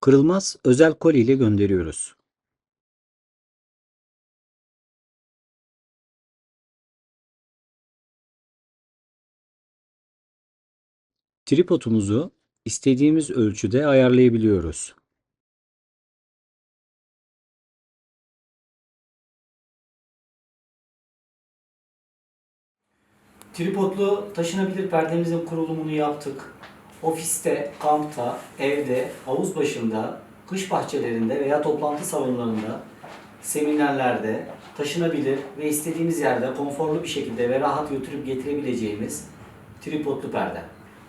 Kırılmaz özel koli ile gönderiyoruz. Tripodumuzu istediğimiz ölçüde ayarlayabiliyoruz. Tripodlu taşınabilir perdemizin kurulumunu yaptık. Ofiste, kampta, evde, havuz başında, kış bahçelerinde veya toplantı salonlarında, seminerlerde taşınabilir ve istediğimiz yerde konforlu bir şekilde ve rahat götürüp getirebileceğimiz tripodlu perde.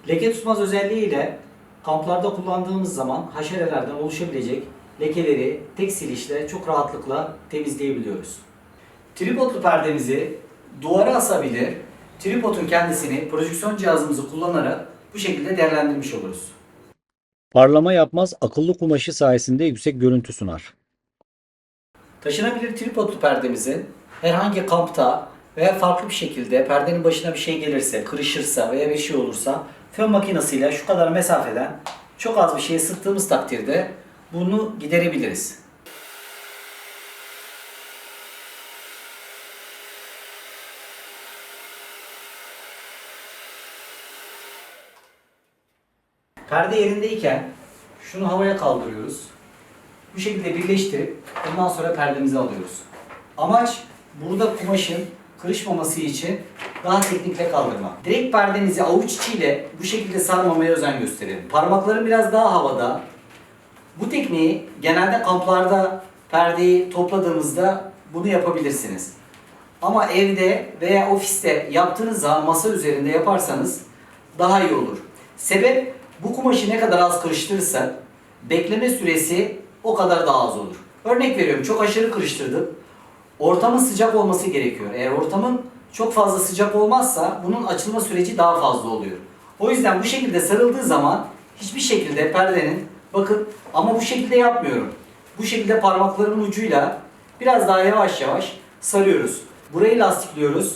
Leke tutmaz özelliğiyle kamplarda kullandığımız zaman haşerelerden oluşabilecek lekeleri tek silişle çok rahatlıkla temizleyebiliyoruz. Tripodlu perdemizi duvara asabilir, tripodun kendisini projeksiyon cihazımızı kullanarak bu şekilde değerlendirmiş oluruz. Parlama yapmaz akıllı kumaşı sayesinde yüksek görüntü sunar. Taşınabilir tripodlu perdemizin herhangi kampta veya farklı bir şekilde perdenin başına bir şey gelirse, kırışırsa veya bir şey olursa fön makinesiyle şu kadar mesafeden çok az bir şeye sıktığımız takdirde bunu giderebiliriz. Perde yerindeyken şunu havaya kaldırıyoruz. Bu şekilde birleştirip ondan sonra perdemizi alıyoruz. Amaç burada kumaşın kırışmaması için daha teknikle kaldırmak. Direkt perdenizi avuç içiyle bu şekilde sarmamaya özen gösterelim. Parmakların biraz daha havada. Bu tekniği genelde kamplarda perdeyi topladığımızda bunu yapabilirsiniz. Ama evde veya ofiste yaptığınız zaman masa üzerinde yaparsanız daha iyi olur. Sebep bu kumaşı ne kadar az kırıştırırsak bekleme süresi o kadar daha az olur. Örnek veriyorum çok aşırı kırıştırdım. Ortamın sıcak olması gerekiyor. Eğer ortamın çok fazla sıcak olmazsa bunun açılma süreci daha fazla oluyor. O yüzden bu şekilde sarıldığı zaman hiçbir şekilde perdenin bakın ama bu şekilde yapmıyorum. Bu şekilde parmaklarımın ucuyla biraz daha yavaş yavaş sarıyoruz. Burayı lastikliyoruz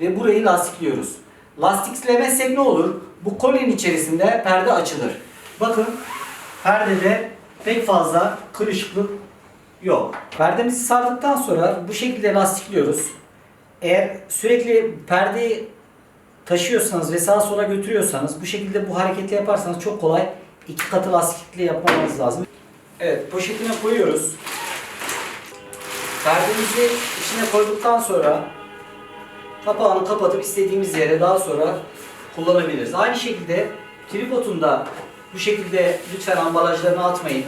ve burayı lastikliyoruz. Lastiklemezsek ne olur? Bu kolyenin içerisinde perde açılır. Bakın perdede pek fazla kırışıklık yok. Perdemizi sardıktan sonra bu şekilde lastikliyoruz. Eğer sürekli perdeyi taşıyorsanız ve sağa sola götürüyorsanız bu şekilde bu hareketi yaparsanız çok kolay iki katı lastikle yapmamız lazım. Evet poşetine koyuyoruz. Perdemizi içine koyduktan sonra kapağını kapatıp istediğimiz yere daha sonra kullanabiliriz. Aynı şekilde tripodun da bu şekilde lütfen ambalajlarını atmayın.